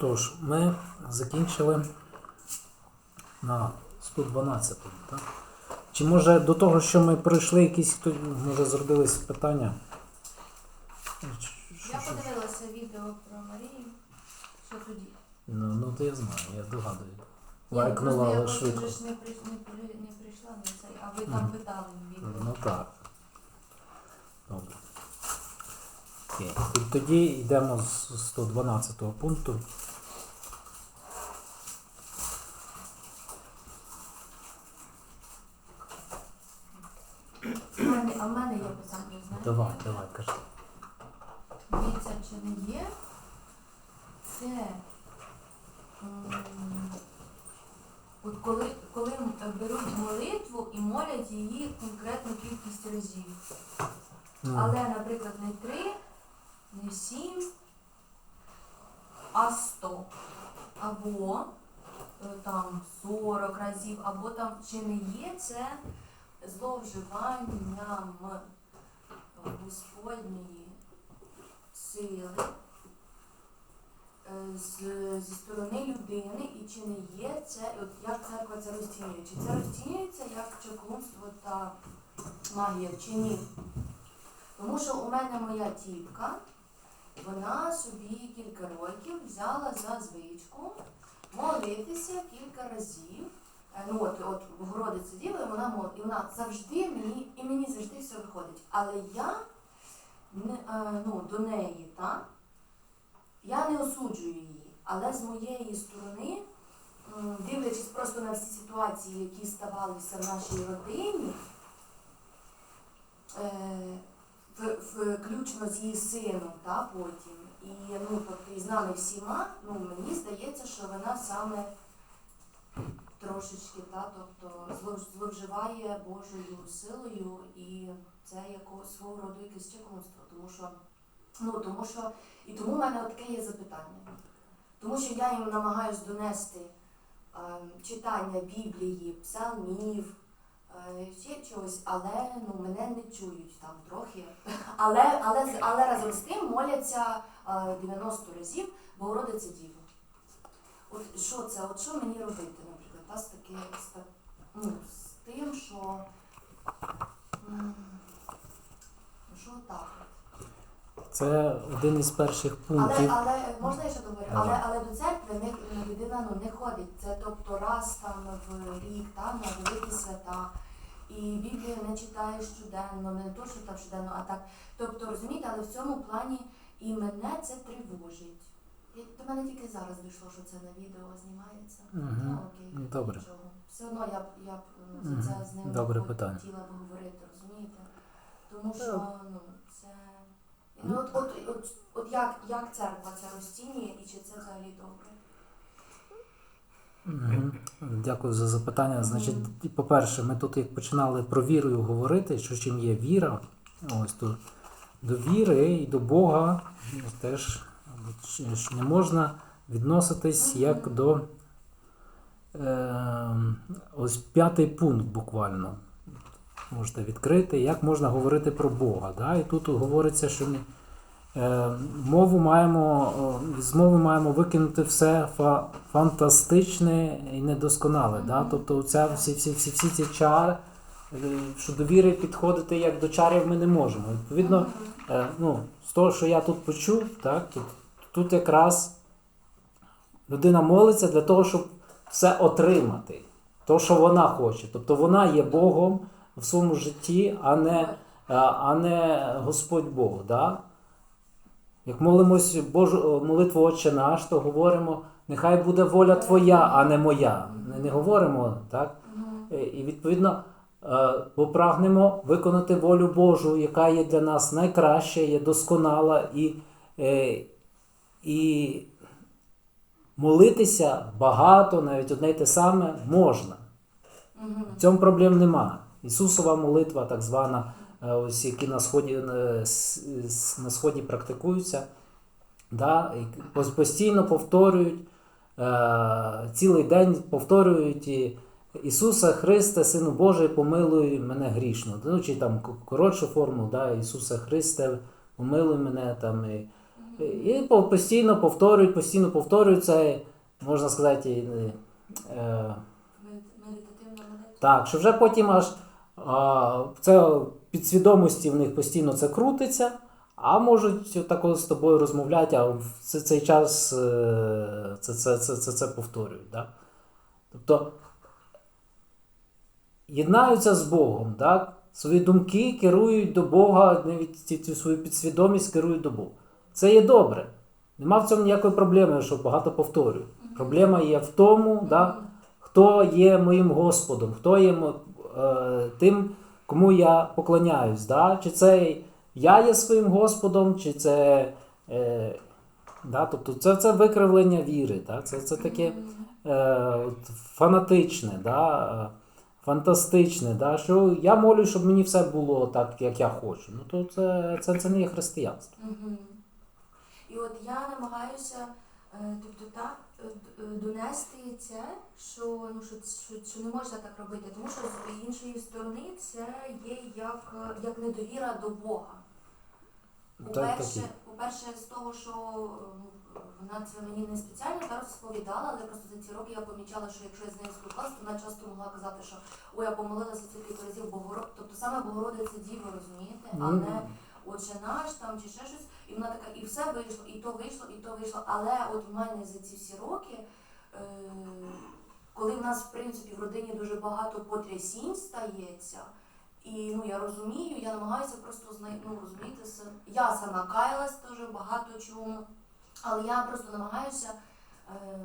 Тож, ми закінчили на 112, так? Чи може до того, що ми пройшли, якісь може зробились питання? Я подивилася відео про Марію. Що тоді? Ну, ну то я знаю, я догадую. Ну, Лайкнула, я але швидко. вже ж не, при, не, при, не прийшла на цей, а ви там питали відео. Ну так. Добре. Окей. Тоді йдемо з 112 пункту. У мене, а в мене є питання, знаєте? Давай, давай, кажи. Дивіться, чи не є це. м, От коли, коли беруть молитву і молять її конкретну кількість разів. Ну, Але, наприклад, не три, не сім, а сто. Або е, там 40 разів, або там чи не є це зловживанням Господньої сили е, з, зі сторони людини, і чи не є це, от як церква це розцінює? Чи це розцінюється як чаклунство та магія, чи ні? Тому що у мене моя тітка, вона собі кілька років взяла за звичку молитися кілька разів. Ну от, от в Городиці діла, і вона мол, і вона завжди мені, і мені завжди все виходить. Але я е, ну, до неї, так? Я не осуджую її, але з моєї сторони, дивлячись просто на всі ситуації, які ставалися в нашій родині, е, включно з її сином, та, потім, і ну, з нами всіма, ну, мені здається, що вона саме трошечки, та, тобто зловживає Божою силою, і це якогось свого роду якесь чекунство, тому що, ну, тому що, і тому в мене таке є запитання. Тому що я їм намагаюсь донести е, читання Біблії, псалмів, е, ще чогось, але ну, мене не чують там трохи. Але, але, але разом з тим моляться е, 90 разів Богородиця Діва. От що це? От що мені робити, та, таки, з, ну, з тим, що, що так. Це один із перших пунктів. але але можна я ще? Давай. Але, але до церкви не, ну, людина ну, не ходить. Це тобто раз там в рік, там на великі свята. І Біблію не читає щоденно, не то, що там щоденно, а так. Тобто, розумієте, але в цьому плані і мене це тривожить. До мене тільки зараз дійшло, що це на відео знімається. Мгм. Ну, окей, Ну, добре. нічого. Все одно я б я б Мгм. за це з ним Добре хот- питання. хотіла б говорити, розумієте? Тому що ну, це. Ну, от, от, от, от як, як церква це розцінює і чи це взагалі добре? Мгм. Дякую за запитання. Значить, по-перше, ми тут як починали про вірою говорити, що чим є віра, ось то до віри і до Бога ну, теж ч- не можна відноситись як до е, ось п'ятий пункт буквально. Можете відкрити, як можна говорити про Бога. Да? І тут говориться, що ми Е, Мову маємо, з мови маємо викинути все фа- фантастичне і недосконале. Да? Тобто ця, всі, всі, всі, всі ці чари, е, що до віри підходити як до чарів ми не можемо. Відповідно, е, ну, з того, що я тут почув, так, тут, тут якраз людина молиться для того, щоб все отримати. То, що вона хоче. Тобто вона є Богом в своєму житті, а не, а, а не Господь Бог. Да? Як молимось Божу молитву Отче наш, то говоримо, нехай буде воля Твоя, а не моя. Не, не говоримо так. Е, І відповідно е, попрагнемо виконати волю Божу, яка є для нас найкраща, є досконала, і, е, і молитися багато, навіть одне й те саме можна. В цьому проблем нема. Ісусова молитва, так звана, е, ось які на сході, е, на сході практикуються, да, і постійно повторюють, е, цілий день повторюють і Ісуса Христе, Сину Божий, помилуй мене грішно. Ну, чи там коротшу форму, да, Ісуса Христе, помилуй мене там. І, І постійно повторюють, постійно повторюють це, можна сказати, е, е, так, що вже потім аж а, це підсвідомості в них постійно це крутиться, а можуть тако з тобою розмовляти, а в цей, цей час е, це, це, це, це, це повторюють. Да? Тобто єднаються з Богом, так? свої думки керують до Бога, навіть цю свою підсвідомість керують до Бога. Це є добре. Нема в цьому ніякої проблеми, що багато повторюю. Проблема є в тому, да, хто є моїм Господом, хто є е, тим, кому я поклоняюсь. Да? Чи це я є своїм Господом, чи це. Е, да? Тобто це, це викривлення віри. Да? Це, це таке е, от, фанатичне, да? фантастичне, да? що я молю, щоб мені все було так, як я хочу. Ну то це, це, це не є християнство. І от я намагаюся е, тобто, так, е, е, донести це, що, ну, що, що, що не можна так робити, тому що з іншої сторони це є як, як недовіра до Бога. По-перше, по-перше, з того, що вона це мені не спеціально зараз розповідала, але просто за ці роки я помічала, що якщо я з нею спілкувалася, то вона часто могла казати, що ой, я помолилася стільки разів Богород, тобто саме Богородиця Діва, розумієте, а не Отче наш там чи ще щось, і вона така, і все вийшло, і то вийшло, і то вийшло. Але от в мене за ці всі роки, е, коли в нас в принципі в родині дуже багато потрясінь стається, і ну я розумію, я намагаюся просто ну, розуміти Я сама каялась дуже багато чому, але я просто намагаюся е,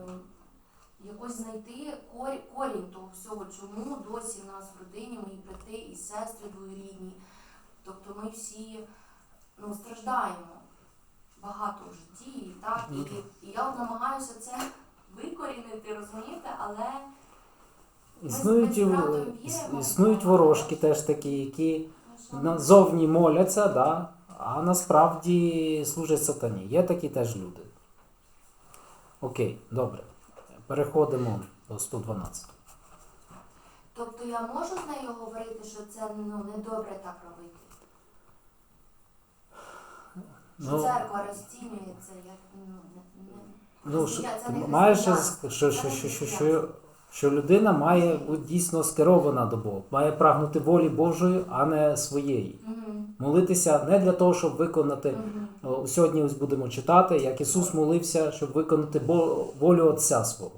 якось знайти корі, корінь того всього, чому досі в нас в родині мої брати і сестри двоюрідні. Тобто ми всі ну, страждаємо багато в житті, і так, і, і я намагаюся це викорінити, розумієте, але Існують, ми і- віримо. існують ворожки теж такі, які ну, назовні моляться, да, а насправді служать сатані. Є такі теж люди. Окей, добре. Переходимо до 112. Тобто я можу з нею говорити, що це ну, недобре так робити. Ну, церква розцінює це як ну, не, не, Ну, що, це не маєш, християнство. що, що, що, що, що, що людина має бути дійсно скерована до Бога, має прагнути волі Божої, а не своєї. Мгм, Молитися не для того, щоб виконати. мгм. О, Сьогодні ось будемо читати, як Ісус молився, щоб виконати бо- волю Отця свого.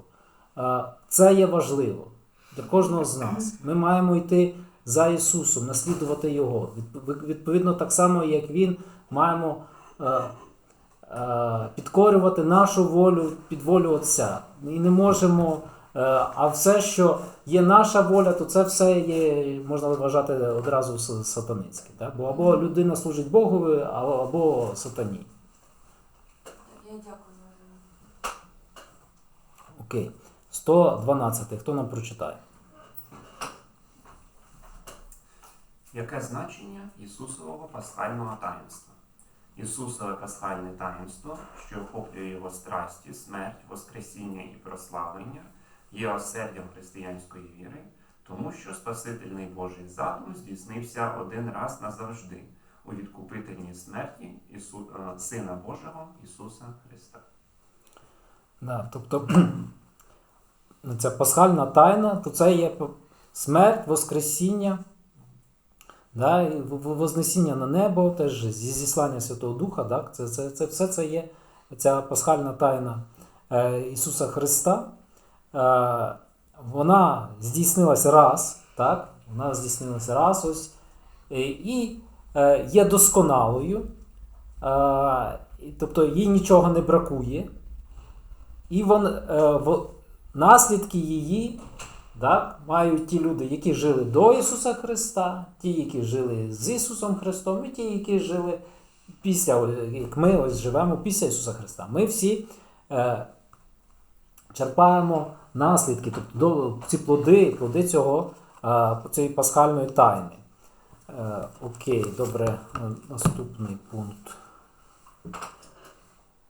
Е, Це є важливо для кожного з нас. Ми маємо йти за Ісусом, наслідувати Його. Відп- Відповідно, так само, як Він, маємо підкорювати нашу волю під волю Отця. І не можемо. е, А все, що є наша воля, то це все є, можна вважати одразу сатаницьке. Так? Бо або людина служить Богові, або сатані. Я дякую. Окей. 112. Хто нам прочитає? Яке значення Ісусового пасхального таїнства? Ісусове пасхальне таїнство, що охоплює його страсті, смерть, воскресіння і прославлення, є оселям християнської віри, тому що Спасительний Божий задум здійснився один раз назавжди у відкупительній смерті Ісу... е, Сина Божого Ісуса Христа. Да, тобто ця пасхальна тайна, то це є смерть, Воскресіння, да, Вознесіння на небо, теж зіслання Святого Духа. Так, це, це, це, все це є ця пасхальна тайна е, Ісуса Христа. Е, вона здійснилася раз, так? Вона здійснилася раз ось, і, і е, є досконалою. Е, тобто їй нічого не бракує. І вон, е, в, наслідки її так, мають ті люди, які жили до Ісуса Христа, ті, які жили з Ісусом Христом, і ті, які жили після, як ми ось живемо після Ісуса Христа. Ми всі е, черпаємо наслідки, тобто ці плоди, плоди цього, е, цієї пасхальної тайни. Е, окей, добре, е, наступний пункт.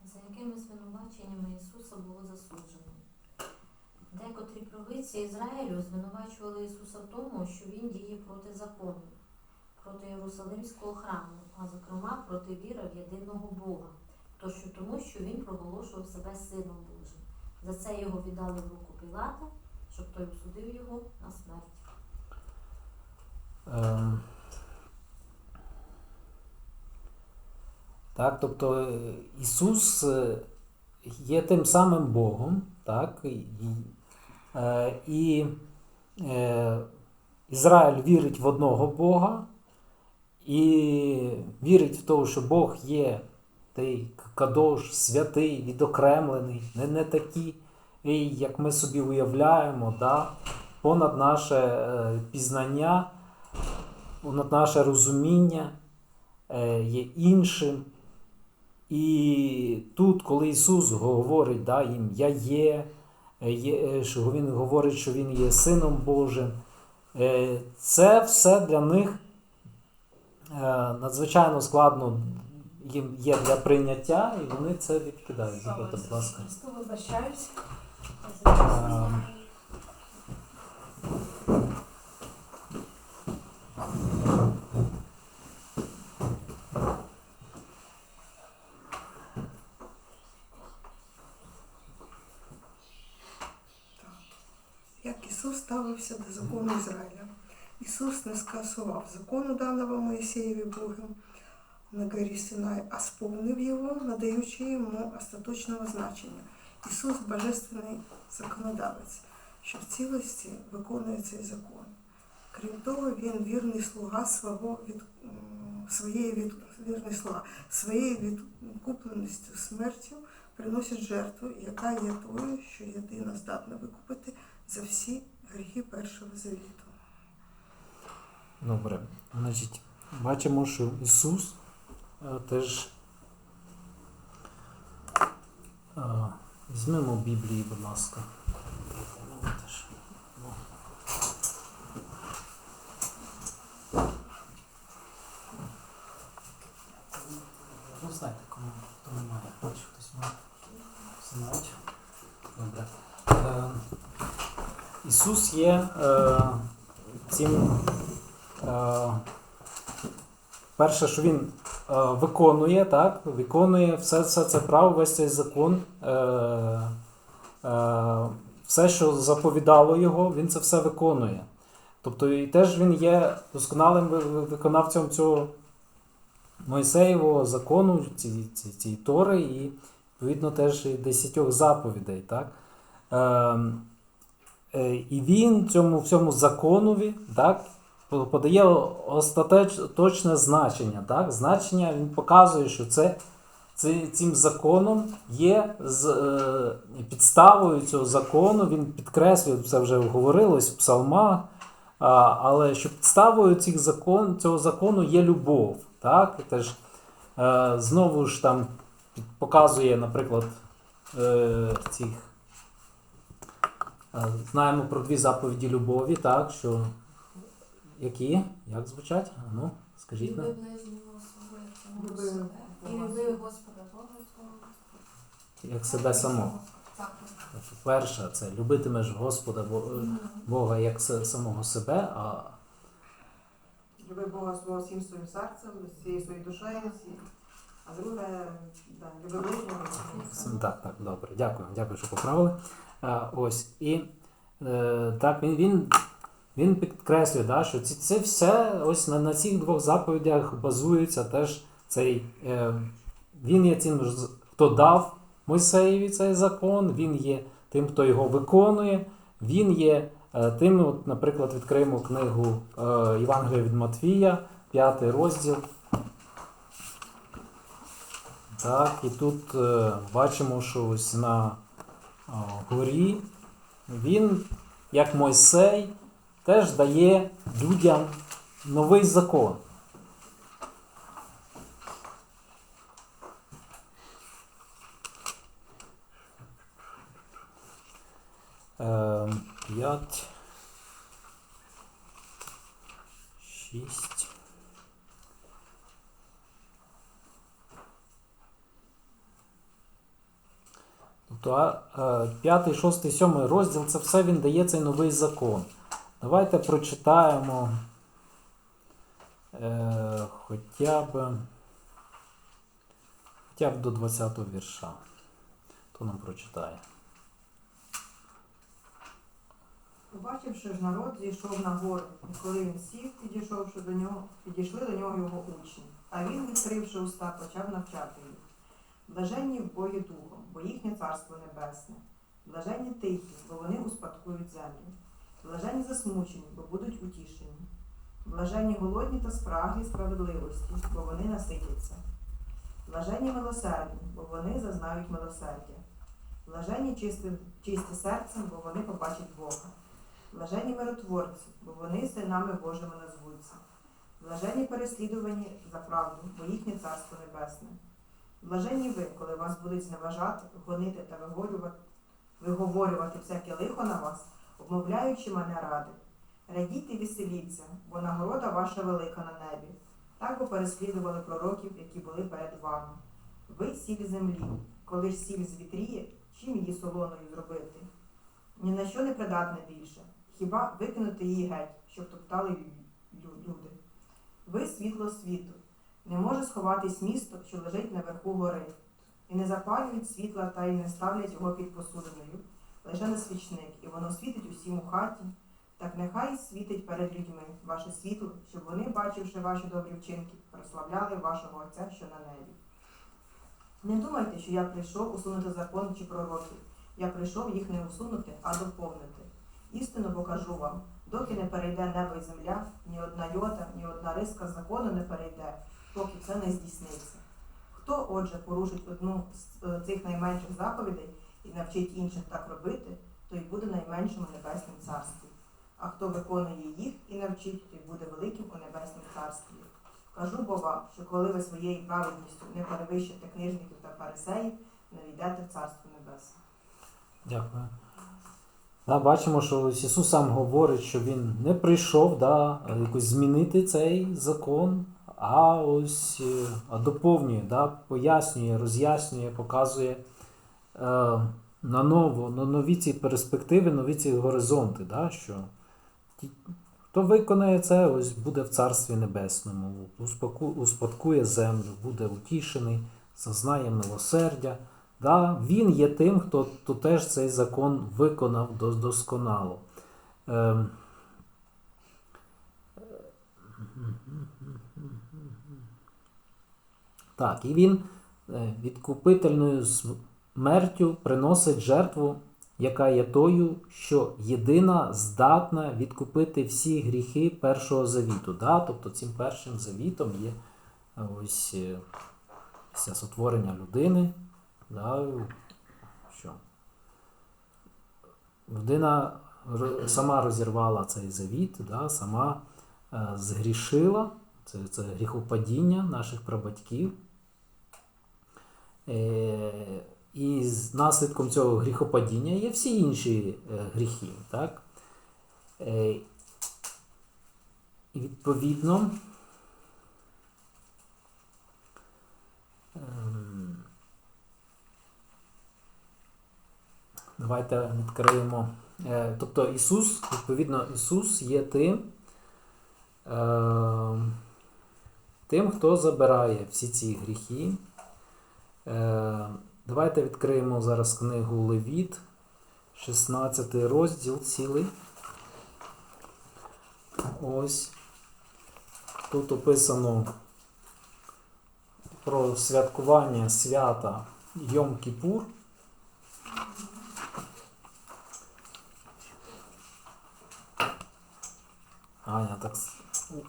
за якими звинуваченнями Ісуса було засуджено. Декотрі Ізраїлю звинувачували Ісуса в тому, що Він діє проти закону, проти Єрусалимського храму, а зокрема проти віри в єдиного Бога то тому, що він проголошував себе сином Божим. За це його віддали в руку Пілата, щоб той осудив його на смерть. Ем, Так, тобто е, Ісус е, є тим самим Богом, так, і, е, і е, Ізраїль вірить в одного Бога і вірить в те, що Бог є той кадош, святий, відокремлений, не, не такий, як ми собі уявляємо, да, понад наше е, пізнання понад наше розуміння е, є іншим. І тут, коли Ісус говорить да, їм Я є, е, е, що Він говорить, що Він є Сином Божим, е, це все для них е, надзвичайно складно їм є для прийняття, і вони це відкидають. Будь ласка. Ісус до закону Ізраїля. Ісус не скасував закону даного Моїсеєві Богом на горі Синай, а сповнив його, надаючи йому остаточного значення. Ісус божественний законодавець, що в цілості виконує цей закон. Крім того, він вірний слуга свого від, своєї від, вірний слуга, своєю відкупленістю смертю приносить жертву, яка є тою, що єдина здатна викупити за всі гріхи першого завіту. Добре. Значить, бачимо, що Ісус а, теж. а, Візьмемо Біблії, будь ласка. Мені теж. Ну. Ну, знаєте, кому хто не має. Бачу, хтось має. Всі мають. Добре. Е, Ісус є е, цим. Е, перше, що він е, виконує, так, виконує все, все це право, весь цей закон, е, е, все, що заповідало його, він це все виконує. Тобто і теж він є досконалим ви- ви- виконавцем цього Мойсеєвого закону, цієї ці, ці тори, і відповідно теж і десятьох заповідей. Так? Е, і він цьому всьому законові так, подає остаточне значення. Так? Значення він показує, що це, це цим законом є з, е, підставою цього закону. Він підкреслює, це вже говорилось в псалмах, а, але що підставою цих закон, цього закону є любов. Так? Теж, е, знову ж там показує, наприклад, е, цих. Е, Знаємо про дві заповіді любові, так, що які? Як звучать? Ну, скажіть нам. Люби ближнього свого як себе. І люби Господа Бога твого. Як себе самого. Так. Тобто Перше, це любитимеш Господа Бога як самого себе, а Люби Бога свого всім своїм серцем, всією своєю душею, а друге, да, люби ближнього. себе. так, так, добре. Дякую, дякую, що поправили. Ось. І е, так, він, він, він підкреслює, да, що ці, це все ось на, на цих двох заповідях базується теж цей. Е, він є тим, хто дав Мойсеєві цей закон, він є тим, хто його виконує, він є е, тим, от, наприклад, відкриємо книгу Євангелія від Матвія, п'ятий розділ. Так, і тут бачимо, що ось на горі він, як Мойсей, теж дає людям новий закон. Е, П'ять. Шість. Е, п'ятий, шостий, сьомий розділ це все він дає цей новий закон. Давайте прочитаємо е, хоча б Хоча б до 20 вірша. То нам прочитає. Побачивши ж народ, зійшов на гору, і коли він сів, підійшовши до нього, підійшли до нього його учні. А він, відкривши уста, почав навчати їх. Блаженні в бої духом, бо їхнє царство небесне. Блаженні тихі, бо вони успадкують землю. Блаженні засмучені, бо будуть утішені. Блаженні голодні та спраглі справедливості, бо вони наситяться. Блаженні милосердні, бо вони зазнають милосердя. Блаженні чисті, чисті серцем, бо вони побачать Бога. Блаженні миротворці, бо вони синами Божими назвуться. Блаженні переслідувані за правду, бо їхнє царство небесне. Блаженні ви, коли вас будуть зневажати, гонити та виговорювати, виговорювати всяке лихо на вас, обмовляючи мене ради. Радійте і веселіться, бо нагорода ваша велика на небі. Так бо переслідували пророків, які були перед вами. Ви сіль землі, коли ж сіль звітріє, чим її солоною зробити? Ні на що не придатне більше, хіба викинути її геть, щоб топтали лю- лю- люди. Ви світло світу, не може сховатись місто, що лежить наверху гори, і не запалюють світла та й не ставлять його під посудиною, лише на свічник, і воно світить усім у хаті. Так нехай світить перед людьми ваше світло, щоб вони, бачивши ваші добрі вчинки, прославляли вашого Отця, що на небі. Не думайте, що я прийшов усунути закон чи пророків. Я прийшов їх не усунути, а доповнити. Істину бо кажу вам, доки не перейде небо і земля, ні одна йота, ні одна риска закону не перейде, поки це не здійсниться. Хто, отже, порушить одну з е, цих найменших заповідей і навчить інших так робити, той буде найменшим у небесному царстві. А хто виконує їх і навчить, той буде великим у небесному царстві. Кажу бо вам, що коли ви своєю праведністю не перевищите книжників та фарисеїв, не війдете в царство небесне. Дякую. Да, бачимо, що Ісус сам говорить, що Він не прийшов да, якось змінити цей закон, а ось е, доповнює, да, пояснює, роз'яснює, показує е, на ново, на нові ці перспективи, нові ці горизонти, да, що хто виконає це, ось буде в Царстві Небесному, успадкує землю, буде утішений, зазнає милосердя. Да, він є тим, хто, хто теж цей закон виконав досконало. Ем, Так, і він е, відкупительною смертю приносить жертву, яка є тою, що єдина здатна відкупити всі гріхи першого завіту. Да? Тобто цим першим завітом є е, ось е, після сотворення людини. Да, що? Людина сама розірвала цей завіт, да, сама е, згрішила. Це, це гріхопадіння наших прабатьків. Е, і з наслідком цього гріхопадіння є всі інші е, гріхи. Так? Е, і відповідно. ем, Давайте відкриємо. Тобто Ісус, відповідно, Ісус є тим, е, тим, хто забирає всі ці гріхи. Е, Давайте відкриємо зараз книгу Левіт, 16 розділ цілий. Ось. Тут описано про святкування свята Йом-Кіпур. Аня так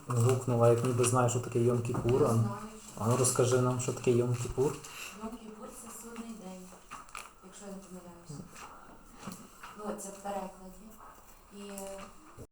гукнула, як ніби знає, що таке Йом-Кіпур. Знаю, а ну розкажи нам, що таке Йом-Кіпур. Йом Кіпур це судний день, якщо я не помиляюся. Ну, це е,